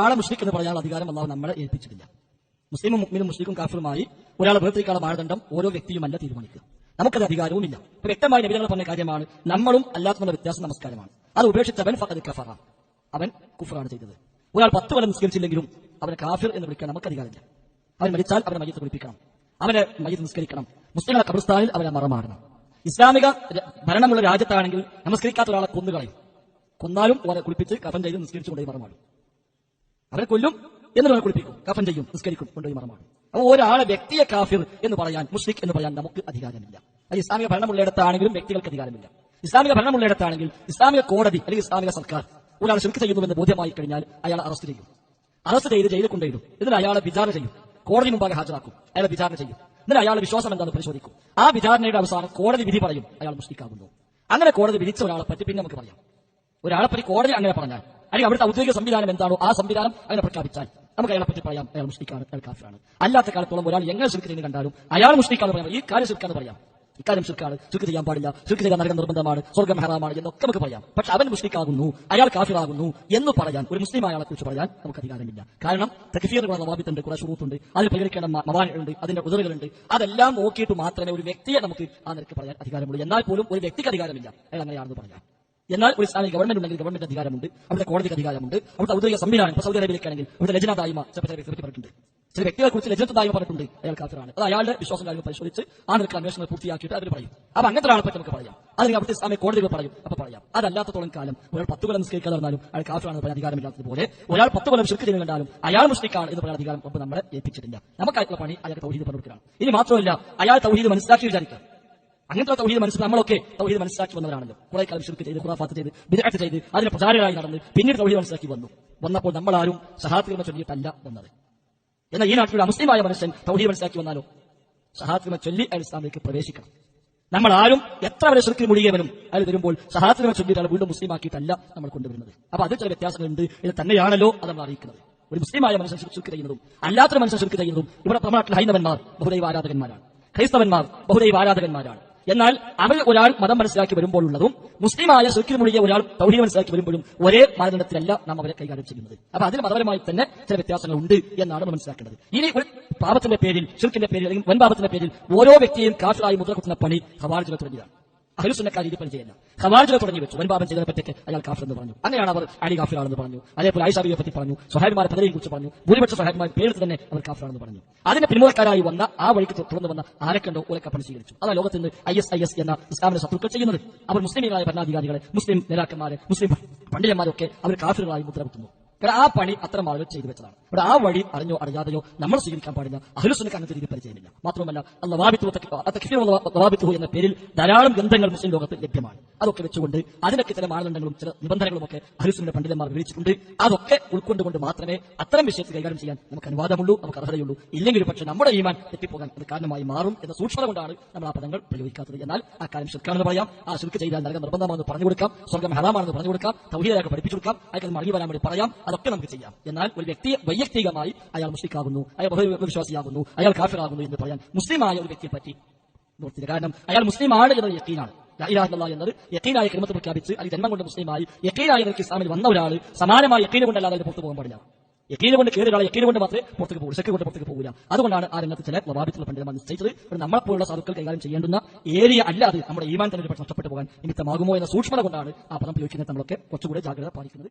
ആളെ മുഷ്രിഖ് എന്ന് പറയാനുള്ള അധികാരം അള്ളാഹു നമ്മളെ ഏൽപ്പിച്ചിട്ടില്ല. മുസ്ലിമും മുക്മിനും മുസ്ലിക്കും കാഫിറുമായി ഒരാളെ വേർതിരിക്കാനുള്ള മാനദണ്ഡം ഓരോ വ്യക്തിയുമല്ല തീരുമാനിക്കുക. നമുക്കത് അധികാരവുമില്ല വ്യക്തമായി നബിതങ്ങൾ പറഞ്ഞ കാര്യമാണ് നമ്മളും അല്ലാത്ത വ്യത്യാസം നമസ്കാരമാണ്. അത് ഉപേക്ഷിച്ചവൻ ഫഹദ് കഫറ അവൻ കുഫറാണ് ചെയ്തത്. ഒരാൾ പത്ത് കൊല്ലം നിസ്കരിച്ചില്ലെങ്കിലും അവനെ കാഫിർ എന്ന് വിളിക്കാൻ നമുക്ക് അധികാരമില്ല. അവൻ മരിച്ചാൽ അവനെ മയ്യത്ത് കുളിപ്പിക്കണം. അവനെ മയ്യത്ത് നിസ്കരിക്കണം. മുസ്ലിങ്ങളെ കബർസ്ഥാനിൽ അവനെ മറമാടണം. ഇസ്ലാമിക ഭരണമുള്ള രാജ്യത്താണെങ്കിൽ നമസ്കരിക്കാത്ത ഒരാളെ കൊന്നുകളയും. കൊന്നാലും അവരെ കുളിപ്പിച്ച് കഫൻ ചെയ്ത് നിസ്കരിച്ചുകൊണ്ടേ മറമാടും. അവരെ കൊല്ലും എന്നിട്ട് കുളിപ്പിക്കും. കഫൻ ചെയ്യും നിസ്കരിക്കും കൊണ്ടുപോയി മറമാണ് അപ്പോൾ ഒരാളെ വ്യക്തിയെ കാഫിർ എന്ന് പറയാൻ മുസ്ലിഖ് എന്ന് പറയാൻ നമുക്ക് അധികാരമില്ല. അത് ഇസ്ലാമിക ഭരണമുള്ളയിടത്താണെങ്കിലും വ്യക്തികൾക്ക് അധികാരമില്ല. ഇസ്ലാമിക ഭരണമുള്ളയിടത്താണെങ്കിൽ ഇസ്ലാമിക കോടതി അല്ലെങ്കിൽ ഇസ്ലാമിക സർക്കാർ ഒരാൾ ശിർക്ക് ചെയ്യുന്നുവെന്ന് ബോധ്യമായി കഴിഞ്ഞാൽ അയാളെ അറസ്റ്റ് ചെയ്യും. അറസ്റ്റ് ചെയ്ത് ജയിലിൽ കൊണ്ടുവരും എന്നിട്ട് അയാളെ വിചാരണ ചെയ്യും. കോടതി മുമ്പാകെ ഹാജരാക്കും. അയാളെ വിചാരണ ചെയ്യും. എന്നിട്ട് അയാളുടെ വിശ്വാസം എന്താണെന്ന് പരിശോധിക്കും. ആ വിചാരണയുടെ അവസാനം കോടതി വിധി പറയും അയാൾ മുസ്ലിക്കാകുന്നു അങ്ങനെ കോടതി വിധിച്ച ഒരാളെ പറ്റി പിന്നെ നമുക്ക് പറയാം. ഒരാളെ പറ്റി കോടതി അങ്ങനെ പറഞ്ഞാൽ അല്ലെങ്കിൽ അവിടുത്തെ ഔദ്യോഗിക സംവിധാനം എന്താണോ ആ സംവിധാനം അങ്ങനെ പ്രഖ്യാപിച്ചാൽ നമുക്ക് അയാളെ പറ്റി പറയാം. അയാൾ മുഷ്ടിക്കാണ് അയാൾ കാഫിറാണ്. അല്ലാത്ത കാലത്തോളം ഒരാൾ എങ്ങനെ ചെയ്യുന്ന കണ്ടാലും അയാൾ മുഷ്ടിക്കാന്ന് പറയാം. ഈ കാര്യം സുഖാന്ന് പറയാം. ഇക്കാര്യം സുഖാണ് സുഖ ചെയ്യാൻ പാടില്ല. സുഖ ചെയ്യാൻ നരകം നിർബന്ധമാണ് സ്വർഗം ഹറാമാണ് എന്നൊക്കെ നമുക്ക് പറയാം. പക്ഷെ അവൻ മുഷ്ടിക്കാകുന്നു അയാൾ കാഫിറാകുന്നു എന്ന് പറയാൻ ഒരു മുസ്ലിം അയാളെ കുറിച്ച് പറയാൻ നമുക്ക് അധികാരമില്ല. കാരണം തക്ഫീറിനുള്ള നവാബിത്തുണ്ട് കുറെ ഷുറൂത്തുണ്ട് അതിൽ പരിഗണിക്കേണ്ട മവാനുണ്ട് അതിന്റെ ഉദറുകളുണ്ട്. അതെല്ലാം നോക്കിയിട്ട് മാത്രമേ ഒരു വ്യക്തിയെ നമുക്ക് ആ നിരക്ക് പറയാൻ അധികാരമുള്ളൂ. എന്നാൽ പോലും ഒരു വ്യക്തിക്ക് അധികാരമില്ല. അയാൾ അങ്ങനെയാണെന്ന് പറയാം എന്നാൽ ഒരു സ്ഥാനത്ത് ഗവൺമെന്റ് ഉണ്ടെങ്കിൽ ഗവൺമെന്റ് അധികാരമുണ്ട് അവിടെ കോടതിക്ക് അധികാരമുണ്ട്. അവിടെ ഔദ്യോഗിക സംവിധാനം ഇപ്പൊ സൗദി അറേബ്യയിലേക്കാണെങ്കിൽ അവിടെ ലജന ദായ്മ ചില പറഞ്ഞിട്ടുണ്ട്. ചില വ്യക്തികളെ കുറിച്ച് ലജനത്ത് ദായ്മ പറഞ്ഞിട്ടുണ്ട് അയാൾ കാത്തറാണ് അത് അയാളുടെ വിശ്വാസം കാര്യങ്ങൾ പരിശോധിച്ച് ആ നിരക്ക് അന്വേഷണം പൂർത്തിയാക്കിയിട്ട് അവർ പറയും. അപ്പൊ അങ്ങനത്തെ ആളെ പറ്റി നമുക്ക് പറയാം. അതിന് അവിടുത്തെ ഇസ്ലാമിക കോടതികൾ പറയും അപ്പൊ പറയാം. അതല്ലാത്തത്തോളം കാലം ഒരാൾ പത്ത് കൊല്ലം നിസ്കരിക്കാതെ പറഞ്ഞാലും അയാൾ കാത്തറാണ് പറയാൻ അധികാരമില്ലാത്തതുപോലെ ഒരാൾ പത്ത് കൊല്ലം ശിർക്ക് ചെയ്യുന്ന കണ്ടാലും അയാൾ മുസ്ലിക്കാണ് എന്ന് പറയാൻ അധികാരം ഒപ്പം നമ്മളെ ഏൽപ്പിച്ചിട്ടില്ല. നമുക്കായിട്ടുള്ള പണി അയാൾ തൗഹീദ് പറഞ്ഞെടുക്കുകയാണ് ഇനി മാത്രമല്ല അയാൾ തൗഹീദ് മനസ്സിലാക്കി വിചാരിക്കാം അങ്ങനത്തെ തൗഹീദ് മനസ്സിൽ നമ്മളൊക്കെ തൗഹീദ് മനസ്സിലാക്കി വന്നവരാണല്ലോ. കുറെ കാലം ശിർക്ക് ചെയ്ത് ഖുറാഫാത്ത് ചെയ്ത് ബിദഅത്ത് ചെയ്ത് അതിന് പ്രചാരകരായി നടന്ന് പിന്നീട് തൗഹീദ് മനസ്സിലാക്കി വന്നു. വന്നപ്പോൾ നമ്മളാരും സഹാത്തുകളെ ചൊല്ലിയിട്ടല്ല വന്നത്. എന്നാൽ ഈ നാട്ടിലുള്ള മുസ്ലിമായ മനുഷ്യൻ തൗഹീദ് മനസ്സിലാക്കി വന്നാലോ? സഹാത്തുകളെ ചൊല്ലി അയാൾ ഇസ്ലാമിലേക്ക് പ്രവേശിക്കണം. നമ്മൾ ആരും എത്ര വരെ ശിർക്കിൽ മുഴുകിയവനും അയാൾ വരുമ്പോൾ സഹാത്തുകളെ ചൊല്ലിയിട്ടാണ് വീണ്ടും മുസ്ലിമാക്കിയിട്ടല്ല നമ്മൾ കൊണ്ടുവരുന്നത്. അപ്പൊ അത് ചില വ്യത്യാസങ്ങളുണ്ട്. ഇത് തന്നെയാണല്ലോ അത് നമ്മൾ അറിയിക്കുന്നത്. ഒരു മുസ്ലിമായ മനുഷ്യൻ ശിർക്ക് ചെയ്യുന്നതും അല്ലാത്തൊരു മനുഷ്യൻ ശിർക്ക് ചെയ്യുന്നതും ഇവിടെ നമ്മുടെ ഹൈന്ദവന്മാർ ബഹുദൈവ ആരാധകന്മാരാണ്. ക്രൈസ്തവന്മാർ ബഹുദൈവ ആരാധകന്മാരാണ്. എന്നാൽ അവർ ഒരാൾ മതം മനസ്സിലാക്കി വരുമ്പോൾ ഉള്ളതും മുസ്ലിമായ സുഖിൽ മുഴുകിയ ഒരാൾ തൗഹീദ് മനസ്സിലാക്കി വരുമ്പോഴും ഒരേ മാനദണ്ഡത്തിലല്ല നാം അവരെ കൈകാര്യം ചെയ്യുന്നത്. അപ്പൊ അതിന് മതപരമായി തന്നെ ചില വ്യത്യാസങ്ങൾ ഉണ്ട് എന്നാണ് നമ്മൾ മനസ്സിലാക്കേണ്ടത്. ഇനി ഒരു പാപത്തിന്റെ പേരിൽ ശുക്കിന്റെ പേരിൽ അല്ലെങ്കിൽ വൻപാപത്തിന്റെ പേരിൽ ഓരോ വ്യക്തിയും കാഫിലായി മുദ്ര പണി ഹവാർജിനെ തുടങ്ങിയതാണ് അഹലുസുന്നക്കാർ ഇത് പണി ചെയ്യുന്ന ഖവാർജിനെ തുടങ്ങി വെച്ചു. വൻപാപം ചെയ്തതിനെ പറ്റിയൊക്കെ അയാൾ കാഫിർ എന്ന് പറഞ്ഞു. അങ്ങനെയാണ് അവർ അലി കാഫിറാണെന്ന് പറഞ്ഞു. അതേപോലെ ഐഷാബിയെ പറ്റി പറഞ്ഞു. സ്വഹാബിമാരെ പലരെയും കുറിച്ച് പറഞ്ഞു. ഭൂരിപക്ഷ സ്വഹാബിമാർ പേരെടുത്ത് തന്നെ അവർ കാഫിറാണെന്ന് പറഞ്ഞു. അതിന്റെ പിന്മുറക്കാരായി വന്ന ആ വഴിക്ക് തുറന്നു വന്ന ആരൊക്കെണ്ടോ ഓരൊക്കെ പണി സ്വീകരിച്ചു. അതാ ലോകത്ത് നിന്ന് ഐ എസ് ഐ എസ് എന്ന ഇസ്ലാമിന്റെ ശത്രുക്കൾ ചെയ്യുന്നത്. അവർ മുസ്ലിമീങ്ങളായ ഭരണാധികാരികളെ മുസ്ലിം നേതാക്കന്മാരെ മുസ്ലിം പണ്ഡിതന്മാരൊക്കെ അവർ കാഫിറുകളായി മുദ്ര കുത്തുന്നു കാരണം ആ പണി അത്ര ആളുകൾ ചെയ്തു വെച്ചതാണ് ഇവിടെ ആ വഴി അറിഞ്ഞോ അറിയാതെയോ നമ്മൾ സ്വീകരിക്കാൻ പാടില്ല അഹലുസുനക്ക് അങ്ങനത്തെ രീതി പരിചയമില്ല മാത്രമല്ല അള്ളവാബിത്തു എന്ന പേരിൽ ധാരാളം ഗ്രന്ഥങ്ങൾ മുസ്ലിം ലോകത്ത് ലഭ്യമാണ് അതൊക്കെ വെച്ചുകൊണ്ട് അതിനൊക്കെ ചില മാനദണ്ഡങ്ങളും ചില നിബന്ധനകളും ഒക്കെ അഹലുസുന്റെ പണ്ഡിതന്മാർ വിവരിച്ചിട്ടുണ്ട്. അതൊക്കെ ഉൾക്കൊണ്ടുകൊണ്ട് മാത്രമേ അത്തരം വിഷയത്തിൽ കൈകാര്യം ചെയ്യാൻ നമുക്ക് അനുവാദമുള്ളൂ നമുക്ക് അർഹതയുള്ളൂ. ഇല്ലെങ്കിൽ പക്ഷെ നമ്മുടെ ഈമാൻ തെറ്റിപ്പോകാൻ അത് കാരണമായി മാറും എന്ന സൂക്ഷ്മത കൊണ്ടാണ് നമ്മൾ ആ പദങ്ങൾ പ്രയോഗിക്കാത്തത്. എന്നാൽ ആ കാര്യം ശുൽക്കാണെന്ന് പറയാം. ആ ശുക്ക് ചെയ്താൽ നരകം നിർബന്ധമാണെന്ന് പറഞ്ഞു കൊടുക്കാം. സ്വർഗം ഹറാമാണെന്ന് പറഞ്ഞു കൊടുക്കാം. തൗഹീദായൊക്കെ പഠിപ്പിച്ചു കൊടുക്കാം. അയാൾക്ക് മടങ്ങി വരാൻ വേണ്ടി പറയാം. അതൊക്കെ നമുക്ക് ചെയ്യാം. എന്നാൽ ഒരു വ്യക്തിയെ വൈയക്തികമായി അയാൾ മുസ്ലിക്കാകുന്നു അയാൾ ബഹുവിശ്വാസിയാകുന്നു അയാൾ കാഫിറാകുന്നു എന്ന് പറയാൻ മുസ്ലിമായ ഒരു വ്യക്തിയെ പറ്റി കാരണം അയാൾ മുസ്ലിമാണ് എന്നത് യക്കീനാണ് ലാ ഇലാഹ ഇല്ലല്ലാഹ് എന്നത് യക്കീനായ ക്രമത്തെ പ്രഖ്യാപിച്ച് അല്ലെങ്കിൽ ജന്മം കൊണ്ട് മുസ്ലിമായി യക്കീനായ നിലയ്ക്ക് ഇസ്ലാമിൽ വന്ന ഒരാൾ സമാനമായ യക്കീന കൊണ്ടല്ലാതെ അതിന് പുറത്തു പോകാൻ പാടില്ല. യക്കീന കൊണ്ട് കയറി ഒരാൾ യക്കീന കൊണ്ട് മാത്രമേ പുറത്തേക്ക് പോകുള്ളൂ ശക്തി കൊണ്ട് പുറത്തേക്ക് പോകില്ല അതുകൊണ്ടാണ് ആ രംഗത്ത് ചില പ്രഭാപിച്ചുള്ള പണ്ഡിതന്മാർ നിശ്ചയിച്ചത് നമ്മളെപ്പോലുള്ള സാധുക്കൾ കൈകാര്യം ചെയ്യേണ്ടുന്ന ഏരിയ അല്ല അത്. നമ്മുടെ ഈമാൻ തന്നെ നഷ്ടപ്പെട്ടു പോകാൻ നിമിത്തമാകുമോ എന്ന സൂക്ഷ്മത കൊണ്ടാണ് ആ പദം പ്രയോഗിക്കുന്നത്. നമ്മളൊക്കെ കുറച്ചുകൂടെ ജാഗ്രത പാലിക്കുന്നത്.